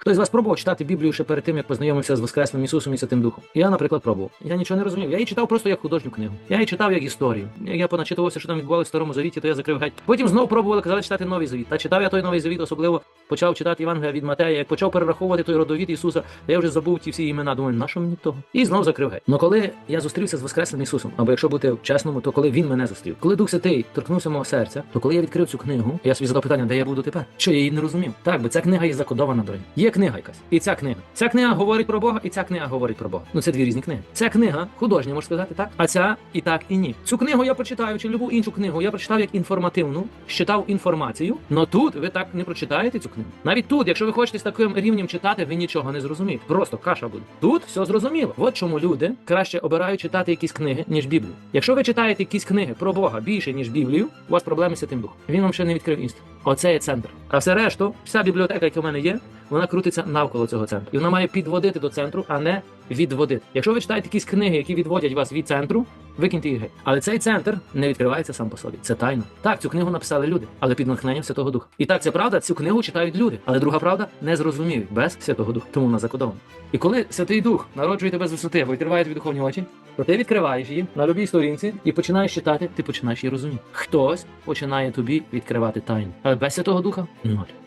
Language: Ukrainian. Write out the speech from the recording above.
Хтось з вас пробував читати Біблію ще перед тим, як познайомився з Воскресним Ісусом і Святим Духом. Я, наприклад, пробував. Я нічого не розумів. Я її читав просто як художню книгу. Я її читав як історію. Я поначитувався, що там відбувалося в старому завіті, то я закрив геть. Потім знову пробували казати читати новий завіт. Та читав я той новий завіт, особливо почав читати Євангелія від Матея. Як почав перераховувати той родовід Ісуса, та я вже забув ті всі імена. Думаю, на що мені того? І знов закрив геть. Ну коли я зустрівся з Воскресним Ісусом, або якщо бути чесному, то коли він мене зустрів, коли Дух Святий торкнувся мого серця, то коли я відкрив цю книгу, я собі задав питання, де я буду тепер? Що я її не розумів? Так, бо ця книга є закодована дорогі. Є книга якась, і ця книга. Ця книга говорить про Бога, і ця книга говорить про Бога. Ну це дві різні книги. Ця книга художня, можна сказати, так? А ця і так, і ні. Цю книгу я прочитаю, чи любу іншу книгу я прочитав як інформативну, читав інформацію. Но тут ви так не прочитаєте цю книгу. Навіть тут, якщо ви хочете з таким рівнем читати, ви нічого не зрозумієте. Просто каша буде. Тут все зрозуміло. От чому люди краще обирають читати якісь книги, ніж Біблію. Якщо ви читаєте якісь книги про Бога більше, ніж Біблію, у вас проблеми з Святим Духом. Він вам ще не відкрив істину. Оце є центр. А все решту, вся бібліотека, яка в мене є, вона крутиться навколо цього центру. І вона має підводити до центру, а не відводити. Якщо ви читаєте якісь книги, які відводять вас від центру, викиньте їх геть. Але цей центр не відкривається сам по собі. Це тайна. Так, цю книгу написали люди, але під натхненням Святого Духа. І так, це правда, цю книгу читають люди. Але друга правда не зрозуміють без Святого Духа. Тому вона закодована. І коли Святий Дух народжує тебе з висоти, або відкриває тобі духовні очі, то ти відкриваєш її на любій сторінці і починаєш читати, ти починаєш її розуміти. Хтось починає тобі відкривати тайну. Але без Святого Духа ноль.